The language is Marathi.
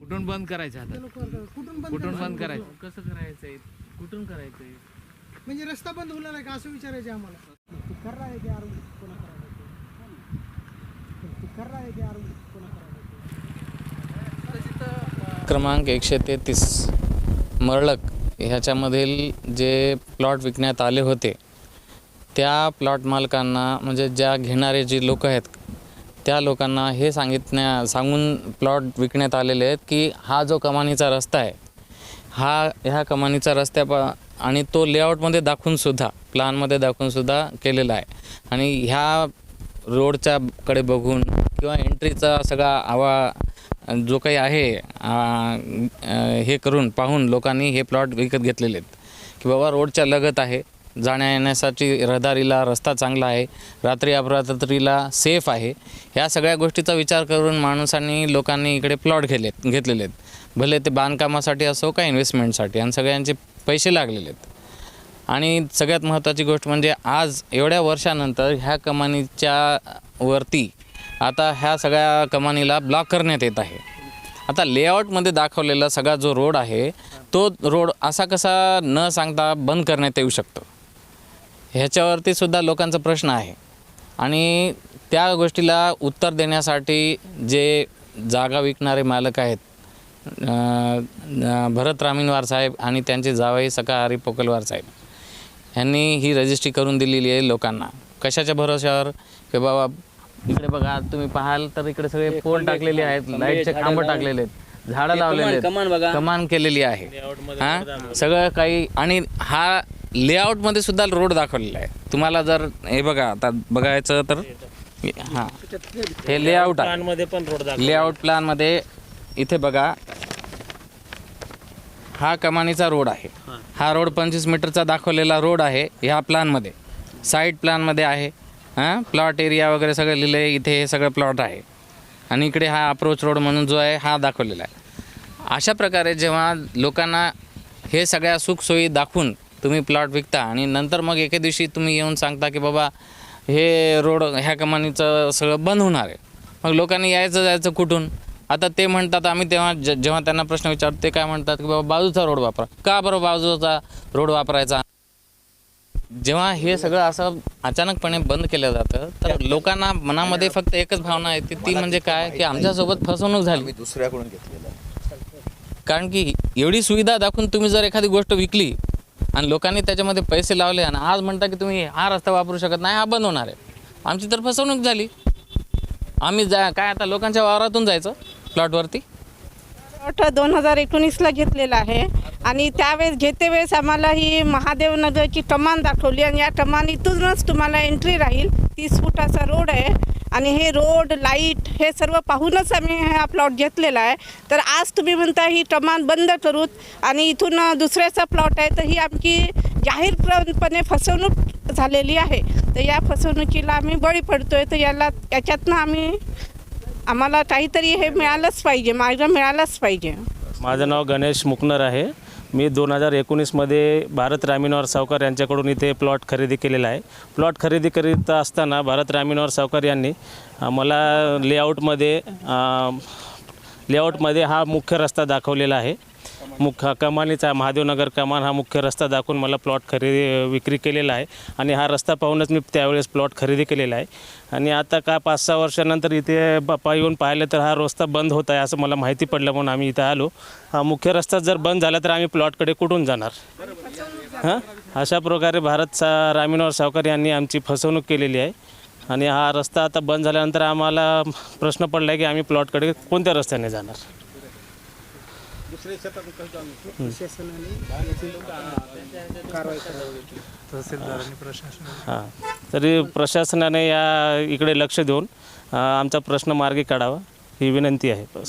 कुठून बंद करायचं आता? कुठून बंद कुठून बंद करायचं? कसं करायचंय? कुठून करायचंय? म्हणजे रस्ता बंद होणार आहे का असं विचारायचं आहे आम्हाला. क्रमांक एकशे तेहतीस मरळक. ह्याच्यामधील जे प्लॉट विकण्यात आले होते त्या प्लॉट मालकांना म्हणजे ज्या घेणारे जे लोक आहेत त्या लोकांना हे सांगितण्या सांगून प्लॉट विकण्यात आलेले आहेत की हा जो कमानीचा रस्ता आहे हा ह्या कमानीचा रस्त्या प आणि तो लेआउटमध्ये दाखवूनसुद्धा प्लॅनमध्ये दाखवूनसुद्धा केलेला आहे. आणि ह्या रोडच्याकडे बघून किंवा एंट्रीचा सगळा आवा जो काही आहे हे करून पाहून लोकांनी हे प्लॉट विकत घेतलेले आहेत. की बाबा रोडच्या लगत आहे जाण्या येण्यासाठी रहदारीला रस्ता चांगला आहे रात्री अपरात्रीला सेफ आहे ह्या सगळ्या गोष्टीचा विचार करून माणसांनी लोकांनी इकडे प्लॉट घेले घेतलेले आहेत. भले ते बांधकामासाठी असो का इन्व्हेस्टमेंटसाठी आणि सगळ्यांचे पैसे लागलेले आहेत. आणि सगळ्यात महत्त्वाची गोष्ट म्हणजे आज एवढ्या वर्षानंतर ह्या कमानीच्या वरती आता ह्या सगळ्या कमानीला ब्लॉक करण्यात येत आहे. आता लेआउटमध्ये दाखवलेला सगळा जो रोड आहे तो रोड असा कसा न सांगता बंद करण्यात येऊ शकतो? ह्याच्यावरती सुद्धा लोकांचा प्रश्न आहे. आणि त्या गोष्टीला उत्तर देण्यासाठी जे जागा विकणारे मालक आहेत भरत रामीनवार साहेब आणि त्यांचे जावई सका हरी पोकलवार साहेब ह्यांनी ही रजिस्ट्री करून दिलेली आहे लोकांना. कशाच्या भरोश्यावर? की बाबा इकडे बघा तुम्ही पाहाल तर इकडे सगळे पोल टाकलेले आहेत लाईटचे खांब टाकलेले आहेत झाडं लावलेले आहेत कमान केलेली आहे. हा? सगळं काही आणि हा लेआउटमध्ये सुद्धा रोड दाखवलेला आहे. तुम्हाला जर हे बघा आता बघायचं तर हां. हे लेआउटमध्ये पण रोड लेआउट प्लॅनमध्ये इथे बघा हा कमानीचा रोड आहे. हा. रोड पंचवीस मीटरचा दाखवलेला रोड आहे ह्या प्लॅनमध्ये साईड प्लॅनमध्ये आहे. हां? प्लॉट एरिया वगैरे सगळं लिहिलं आहे इथे हे सगळं प्लॉट आहे. आणि इकडे हा अप्रोच रोड म्हणून जो आहे हा दाखवलेला आहे. अशा प्रकारे जेव्हा लोकांना हे सगळ्या सुखसोयी दाखवून तुम्ही प्लॉट विकता आणि नंतर मग एके दिवशी तुम्ही येऊन सांगता की बाबा हे रोड ह्या कमानीचं सगळं बंद होणार आहे. मग लोकांनी यायचं जायचं कुठून? आता ते म्हणतात आम्ही तेव्हा जेव्हा त्यांना प्रश्न विचारतो ते काय म्हणतात की बाबा बाजूचा रोड वापरा. का बरं बाजूचा रोड वापरायचा? जेव्हा हे सगळं असं अचानकपणे बंद केलं जातं तर लोकांना मनामध्ये फक्त एकच भावना येते ती म्हणजे काय? की आमच्यासोबत फसवणूक झाली. दुसऱ्याकडून घेतलेलं कारण की एवढी सुविधा दाखवून तुम्ही जर एखादी गोष्ट विकली आणि लोकांनी त्याच्यामध्ये पैसे लावले आणि आज म्हणता की तुम्ही हा रस्ता वापरू शकत नाही हा बंद होणार आहे. आमची तर फसवणूक झाली. आम्ही जा काय आता लोकांच्या वावरातून जायचं प्लॉटवरती? प्लॉट दोन हजार एकोणीसला घेतलेला आहे. आणि त्यावेळेस घेते वेळेस आम्हाला ही महादेव नगरची कमान दाखवली आणि या कमानीतूनच तुम्हाला एंट्री राहील. तीस फुटाचा रोड आहे आणि हे रोड लाइट हे सर्व पाहूनच आम्ही हा प्लॉट घेतलेला आहे. तर आज तुम्ही म्हणता ही कमान बंद करूत आणि इथून दुसऱ्याचा प्लॉट आहे. तर ही आमची जाहीरपणे फसवणूक झालेली आहे. तर या फसवणुकीला आम्ही बळी पडतोय. तर याला याच्यातनं आम्ही आम्हाला काहीतरी हे मिळालंच पाहिजे. मार्ग मिळालाच पाहिजे. माझं नाव गणेश मुकनर आहे. मी दोन हजार एकोणीसमध्ये भारत रामीनवार सावकार यांच्याकडून इथे प्लॉट खरेदी केलेला आहे. प्लॉट खरेदी करीत असताना भारत रामीनवार सावकार यांनी मला लेआउटमध्ये लेआउटमध्ये हा मुख्य रस्ता दाखवलेला आहे. मुख्य कमानीचा महादेवनगर कमान हा मुख्य रस्ता दाखवून मला प्लॉट खरेदी विक्री केलेला आहे. आणि हा रस्ता पाहूनच मी त्यावेळेस प्लॉट खरेदी केलेला आहे. आणि आता का पाच सहा वर्षानंतर इथे बापा येऊन पाहिलं तर हा रस्ता बंद होत आहे असं मला माहिती पडलं म्हणून आम्ही इथं आलो. हा मुख्य रस्ता जर बंद झाला तर आम्ही प्लॉटकडे कुठून जाणार? हां? अशा प्रकारे भारत सा रामीनवर सावकार यांनी आमची फसवणूक केलेली आहे. आणि हा रस्ता आता बंद झाल्यानंतर आम्हाला प्रश्न पडला आहे की आम्ही प्लॉटकडे कोणत्या रस्त्याने जाणार? हां. तरी प्रशासनाने या इकडे लक्ष देऊन अ, आमचा प्रश्न मार्गी काढावा ही विनंती आहे. बस